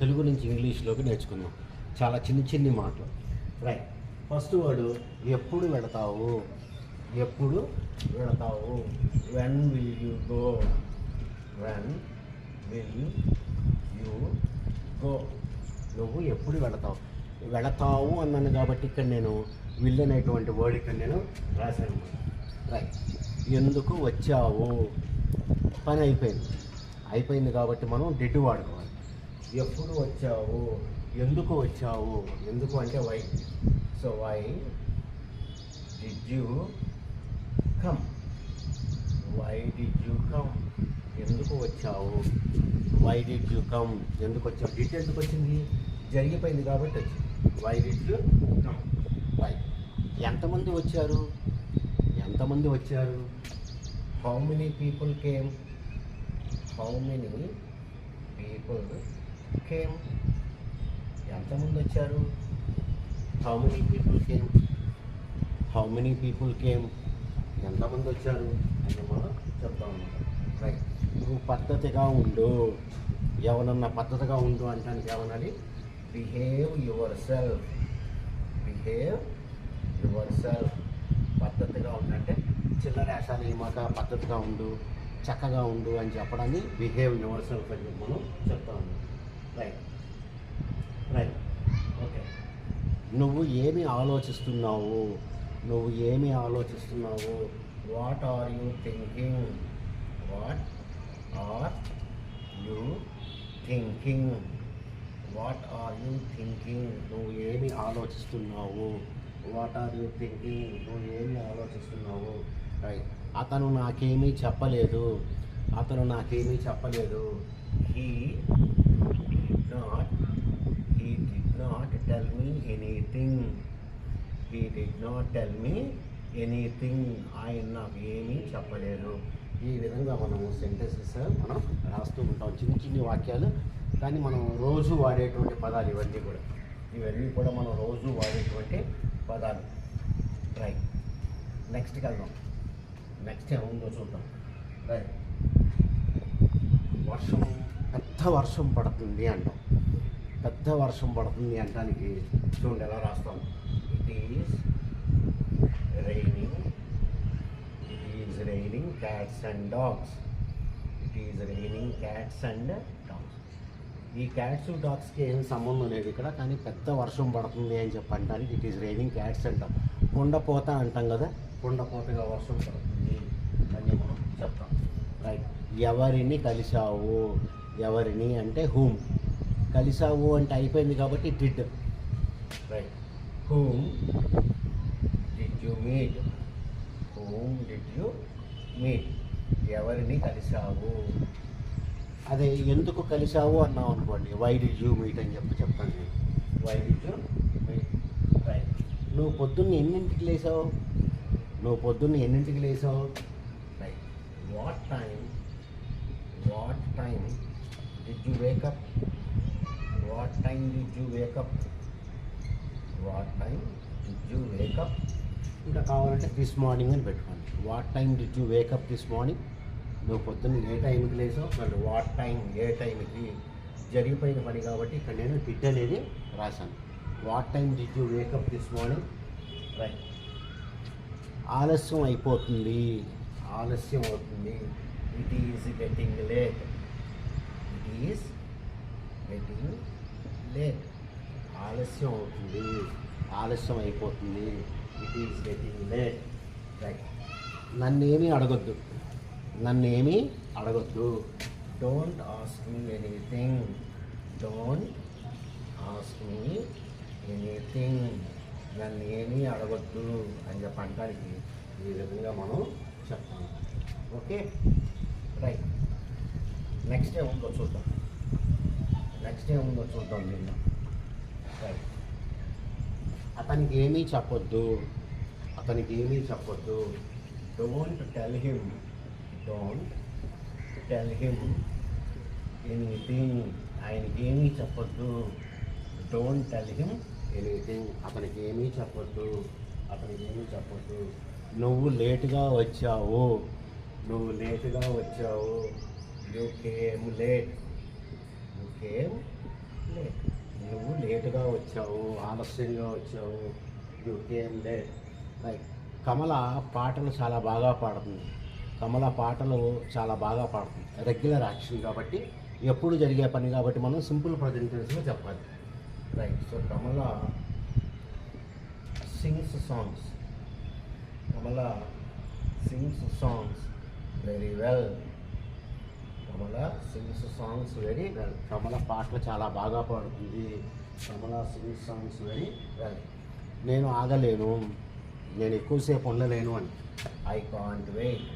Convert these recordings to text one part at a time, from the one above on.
తెలుగు నుంచి ఇంగ్లీష్లోకి నేర్చుకుందాం. చాలా చిన్న చిన్ని మాటలు. రైట్ ఫస్ట్ వర్డ్ ఎప్పుడు వెళతావు ఎప్పుడు వెళతావు when will you go when will you go నువ్వు ఎప్పుడు వెళతావు వెళతావు అన్నాను కాబట్టి ఇక్కడ నేను విల్ అనేటువంటి వర్డ్ ఇక్కడ నేను రాశాను. రైట్ ఎందుకు వచ్చావు? పని అయిపోయింది. అయిపోయింది కాబట్టి మనం డెడ్ వాడుకోవాలి ఎప్పుడు వచ్చావు? ఎందుకు వచ్చావు? ఎందుకు అంటే why so why did you come why did you come ఎందుకు వచ్చావు? వై డిడ్ యూ కమ్ ఎందుకు వచ్చావు? డిట్ ఎందుకు వచ్చింది? జరిగిపోయింది కాబట్టి వచ్చింది. Why did you come why ఎంతమంది వచ్చారు? ఎంతమంది వచ్చారు? How many people came how many people came ఎంతమంది వచ్చారు how many people came how many people came ఎంతమంది వచ్చారు అని మనం చెప్తాం అన్నమాట. రైట్ నువ్వు పద్ధతిగా ఉండు. ఎవరన్నా పద్ధతిగా ఉండు అంటానికి ఏమనాలి? Behave yourself behave yourself పద్ధతిగా ఉండంటే చిల్లర వేషాలు ఏమాక పద్ధతిగా ఉండు. చక్కగా ఉండు అని చెప్పడాన్ని బిహేవ్ యువర్ సెల్ఫ్ అని మనం చెప్తా ఉన్నాం రైట్ రైట్ ఓకే నువ్వు ఏమి ఆలోచిస్తున్నావు? నువ్వు ఏమి ఆలోచిస్తున్నావు? What are you thinking what are you thinking what are you thinking నువ్వు ఏమి ఆలోచిస్తున్నావు? వాట్ ఆర్ యూ థింకింగ్ నువ్వు ఏమి ఆలోచిస్తున్నావు? రైట్ అతను నాకేమీ చెప్పలేదు. అతను నాకేమీ చెప్పలేదు. He not he did not tell me anything he did not tell me anything ఆయన నాకు ఏమీ చెప్పలేదు. ఈ విధంగా మనము సెంటెన్సెస్ మనం రాస్తూ ఉంటాం. చిన్న చిన్ని వాక్యాలు. కానీ మనం రోజు వాడేటువంటి పదాలు ఇవన్నీ కూడా. ఇవన్నీ కూడా మనం రోజు వాడేటువంటి పదాలు. రైట్ నెక్స్ట్కి వెళ్దాం నెక్స్ట్ ఏముందో చూద్దాం. రైట్ వర్షం పెద్ద వర్షం పడుతుంది అంటాం. పెద్ద వర్షం పడుతుంది అంటానికి చూడండి ఎలా రాస్తాం. It is raining it is raining cats and dogs it is raining cats and dogs ఈ క్యాట్స్ డాగ్స్కి ఏం సంబంధం లేదు ఇక్కడ కానీ పెద్ద వర్షం పడుతుంది అని చెప్పి అంటానికి ఇట్ ఈజ్ రైనింగ్ క్యాట్స్ అంటాం కుండపోత అంటాం కదా కుండపోతగా వర్షం పడుతుంది అని మనం చెప్తాం. రైట్ ఎవరిని కలిశావు? ఎవరిని అంటే హూమ్ కలిశావు అంటే అయిపోయింది కాబట్టి did right whom did you meet whom did you meet ఎవరిని కలిశావు? అదే ఎందుకు కలిశావు అన్నావు అనుకోండి. వై డిడ్ యూ మీట్ అని చెప్పి చెప్పండి why did you meet right నువ్వు పొద్దున్న ఎన్నింటికి లేసావు? నువ్వు పొద్దున్న ఎన్నింటికి లేసావు? Right what time what time did you wake up what time did you wake up what time did you wake up ఇంకా కావాలంటే దిస్ మార్నింగ్ అని పెట్టుకోండి. What time did you wake up this morning నువ్వు పొద్దున్న ఏ టైంకి లేసావు మళ్ళీ what time ఏ టైంకి జరిగిపోయిన పని కాబట్టి ఇక్కడ నేను డిడ్ అనేది రాశాను. What time did you wake up this morning right ఆలస్యం అయిపోతుంది. ఆలస్యం అవుతుంది. It is getting late it is getting late ఆలస్యం అవుతుంది. ఆలస్యం అయిపోతుంది. It is getting late right నన్నేమీ అడగొద్దు. నన్నేమీ అడగొద్దు. Don't ask me anything don't ask me anything నన్ను ఏమీ అడగొద్దు అని చెప్పి అంటానికి ఈ విధంగా మనం చెప్తాం. ఓకే రైట్ నెక్స్ట్ ఏముందో చూద్దాం. నెక్స్ట్ ఏముందో చూద్దాం నిన్న రైట్ అతనికి ఏమీ చెప్పొద్దు. అతనికి ఏమీ చెప్పొద్దు. Don't tell him don't tell him anything ఆయనకి ఏమీ చెప్పొద్దు. డోంట్ టెల్ హిమ్ ఎనీథింగ్ అతనికి ఏమీ చెప్పొద్దు. అతనికి ఏమీ చెప్పొద్దు. నువ్వు లేటుగా వచ్చావు. నువ్వు లేటుగా వచ్చావు. You came late you came late నువ్వు లేటుగా వచ్చావు ఆలస్యంగా వచ్చావు. You came late like Kamala పాటలు చాలా బాగా పాడుతుంది. కమల పాటలు చాలా బాగా పాడుతుంది. రెగ్యులర్ యాక్షన్ కాబట్టి ఎప్పుడు జరిగే పని కాబట్టి మనం సింపుల్ ప్రజెంటేషన్లో చెప్పాలి. Right so Kamala sings songs. Kamala sings songs. Very well Kamala sings songs very well Kamala పాటలు చాలా బాగా పాడుతుంది. Kamala sings songs very well నేను ఆగలేను. నేను ఎక్కువసేపు ఉండలేను అని. I can't wait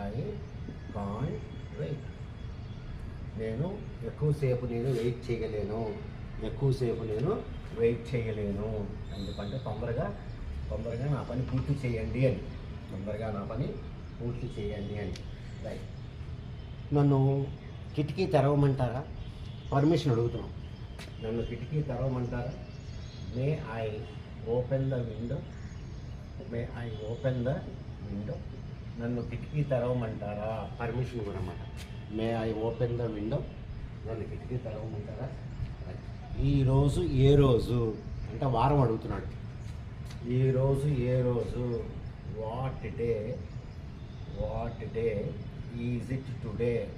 I can't wait నేను ఎక్కువసేపు నేను వెయిట్ చేయలేను. ఎక్కువసేపు నేను వెయిట్ చేయలేను. ఎందుకంటే తొందరగా తొందరగా నా పని పూర్తి చేయండి అని. తొందరగా నా పని పూర్తి చేయండి అని. రైట్ నన్ను కిటికీ తెరవమంటారా? పర్మిషన్ అడుగుతున్నాం. నన్ను కిటికీ తెరవమంటారా? May I open the window may I open the window నన్ను కిటికీ తెరవమంటారా? పర్మిషన్ కూడా అన్నమాట may I open the window నన్ను కిటికీ తెరవమంటారా? ఈరోజు ఏ రోజు? అంటే వారం అడుగుతున్నాడు. ఈరోజు ఏ రోజు? What day what day is it today?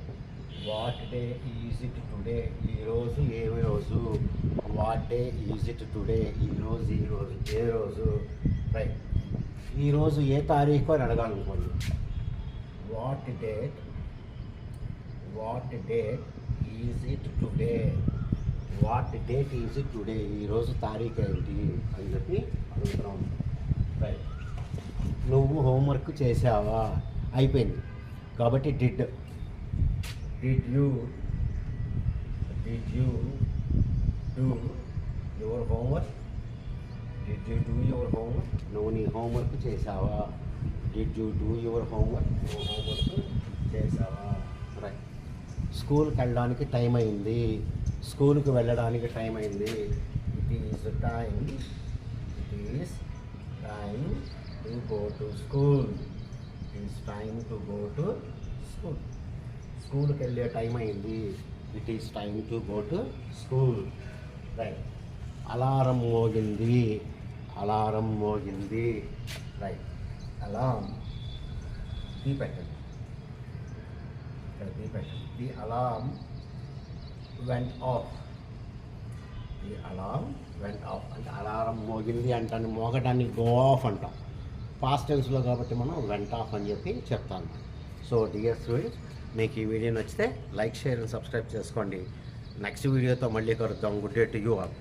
What day is it today? ఈరోజు ఏ రోజు? What day is it today? ఈరోజు ఈ రోజు ఏ రోజు? రైట్ ఈరోజు ఏ తారీఖు అని అడగాలనుకోండి what date what date is it today? What date is it today? ఈరోజు తారీఖు ఏంటి? అని చెప్పి అడుగుతున్నాం. రైట్ నువ్వు హోంవర్క్ చేసావా అయిపోయింది. కాబట్టి did did you did you do your homework did you do your homework నువ్వు నీ హోంవర్క్ చేసావా did you do your homework నువ్వు హోంవర్క్ చేసావా రైట్ స్కూల్కి వెళ్ళడానికి టైం అయింది. స్కూల్కి వెళ్ళడానికి టైం అయింది. It is time it is time to go to school it time time to go to school. స్కూల్కి వెళ్ళే టైం అయింది. It is time to go to school. Right. Alarm మోగింది. అలారం మోగింది. రైట్. అలారం. తీ పెట్టండి. ఇక్కడ తీ పెట్టండి. The alarm went off the alarm went off అంటే అలారం మోగింది అంటాను. మోగటాన్ని గో ఆఫ్ అంటాం. పాస్ట్ టెన్స్లో కాబట్టి మనం వెంట ఆఫ్ అని చెప్పి చెప్తాను సో డియర్ స్టూడెంట్స్ మీకు ఈ వీడియో నచ్చితే లైక్ షేర్ అండ్ సబ్స్క్రైబ్ చేసుకోండి. నెక్స్ట్ వీడియోతో మళ్ళీ కలుద్దాం. Good day to you all